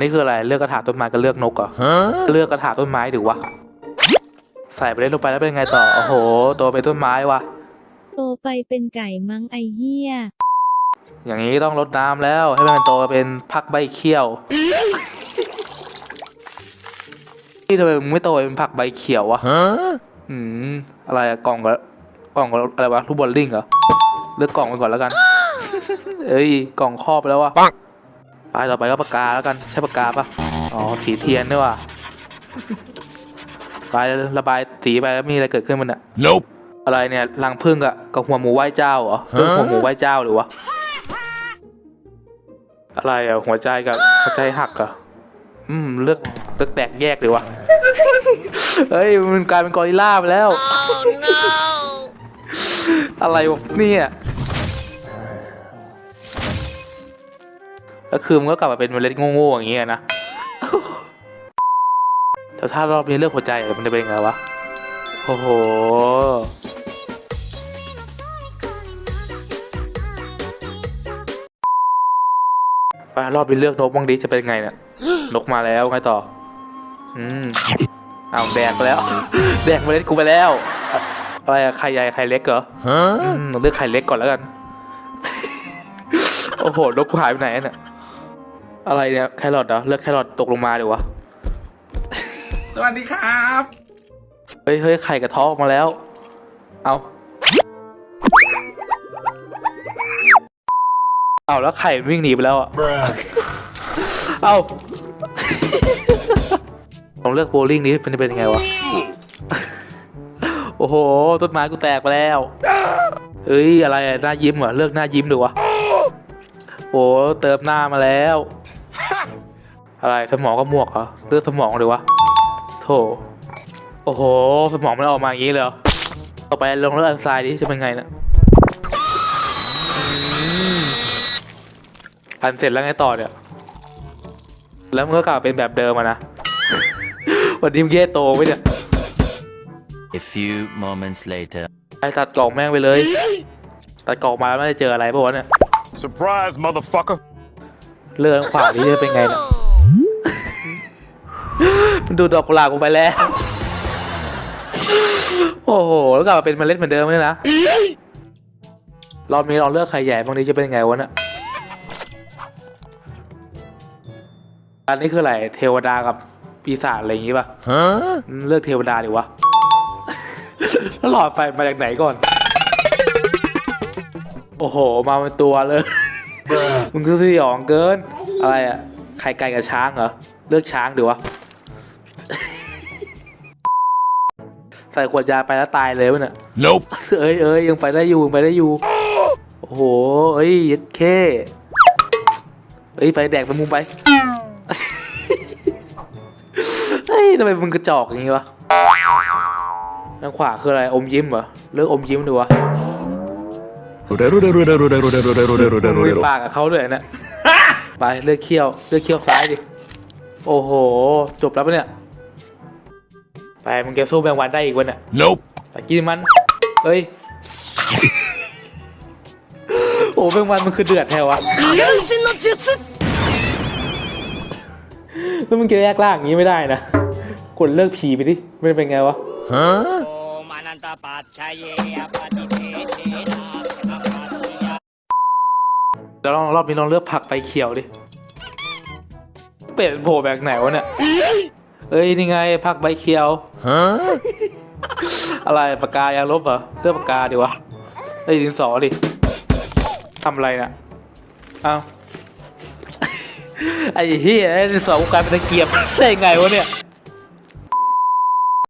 นี่คืออะไรเลือกกระถางต้นไม้กับเลือกนกเหรอเลือกกระถางต้นไม้ถือวะใส่ไปเล่นลงไปแล้วเป็นไงต่อโอ้โหตัวเป็นต้นไม้วะโตไปเป็นไก่มั้งไอเหี้ยอย่างนี้ต้องรดน้ำแล้วให้มันโตเป็นพักใบเขี้ยวนี่ทำไมมึงไม่โตเป็นผักใบเขียววะอืมอะไรอะกล่องกับกล่องกับอะไรวะลูกบอลลิงเหรอเลือกกล่องไปก่อนแล้วกัน เอ้ยกล่องครอบไปแล้ววะ ไปต่อไปก็ปากกาแล้วกันใช่ปากกาปะอ๋อสีเทียนด้วยว่ะไประบายสีไปแล้วมีอะไรเกิดขึ้นมันอะ Nope. อะไรเนี่ยรังผึ้งอะกับหัวหมูไหว้เจ้าเหรอเรื่องหัวหมูไหว้เจ้าหรือวะอะไรอะหัวใจกับหัวใจหักเหรอะอืมเลือกเลือกแตกแยกเลยวะเฮ้ยมันกลายเป็นกอริลล่าไปแล้ว อะไรวะเนี่ย แล้วคือมันก็กลับมาเป็นเมล็ดโง่ๆอย่างเงี้ยนะแต่ถ้ารอบนี้เลือกหัวใจอะมันจะเป็นไงวะ โอ้โหไปรอบนี้เลือกนกบ้างดิจะเป็นไงเนี่ยนกมาแล้วไงต่อ อืมอ้าวแดกไปแล้ว แดกเมล็ดกูไปแล้วอะอะไรอะไข่ใหญ่ไข่เล็กเหรอ Huh? อืมเลือกไข่เล็กก่อนแล้วกัน โอ้โหนกกูหายไปไหนเนี่ย อะไรเนี่ยแครอทเหรอเลือกแครอทตกลงมาเดี๋ยววะสวัสดีครับเฮ้ยเฮ้ยไข่กระเทาะออกมาแล้ว เอาเอาแล้วไข่วิ่งหนีไปแล้วอะเอาลองเลือกโบว์ลิ่งนี้เป็นเป็นยังไงวะ โอ้โห ต้นไม้กูแตกไปแล้วเอ้ยอะไรอะหน้ายิ้มเหรอเลือกหน้ายิ้มดูวะโอ้เติมหน้ามาแล้ว อะไรสมองก็หมวกเหรอเลือกสมองดีวะโถโอ้โห สมองมันออกมาอย่างนี้เลยเหรอต่อไปลองเลือกอันซ้ายดิจะเป็นไงนะอืมอันเสร็จแล้วไงต่อเนี่ยแล้วมันก็กลับเป็นแบบเดิมอะนะวันนี้มึงเย่โตไปเนี่ย A few moments later. ไปตัดกล่องแม่งไปเลย ตัดกล่องมาแล้วไม่ได้เจออะไรป่าวะเนี่ย Surprise, motherfucker. เลื่อนขวานี่จะเป็นไงเนี่ยมัน ดูดอกกุหลาบกูไปแล้ว โอ้โห แล้วกลับมาเป็นเมล็ดเหมือนเดิมเลยนะ รอบนี้ลองเลือกไข่ใหญ่บางทีจะเป็นไงวะเนี่ยอันนี้คืออะไร เทวดากับปีศาจอะไรอย่างงี้ป่ะเลือกเทวดาดีวะ แล้วหลอดไฟมาจากไหนก่อน โอ้โห มาเป็นตัวเลย มึงคือสยองเกิน อะไรอะไข่ไก่กับช้างเหรอ เลือกช้างดีวะ ใส่ขวดยาไปแล้วตายเลยวะเนี่ย Nope. เอ้ยเอ้ยยังไปได้อยู่ยังไปได้อยู่ โอ้โห เอ้ยยัดเคเอ้ยไปแดกไปมุมไป เฮ้ยทำไมมึงกระจอกอย่างงี้วะทางขวาคืออะไรอมยิ้มเหรอเลือกอมยิ้มดูวะมึงมีปากกับเขาด้วยนะ ไปเลือกเขี้ยวเลือกเขี้ยวซ้ายดิ โอ้โห จบแล้วปะเนี่ย ไปมึงแกสู้แมงวันได้อีกวะเนี่ย Nope. ไปกินมันเฮ้ย โอ้แมงวันมันคือเดือดแท้วะแล้วมึงจะแยกล่างอย่างนี้ไม่ได้นะกดเลิกผีไปดิไม่เป็นไงวะ Huh? Om Ananta Pachaye Apatipetena Apatiya แล้วลองรอบนี้ลองเลือกผักใบเขียวดิ เป็ดโผล่แบบไหนวะเนี่ย เอ้ยนี่ไงผักใบเขียว Huh? อะไรปากกายางลบเหรอเลือกปากกาดิวะไอ้ยดินสอดิทำอะไรน่ะเอ้าไอ้เฮียไอ้ดินสอกูกลายเป็นตะเกียบได้ไงวะเนี่ย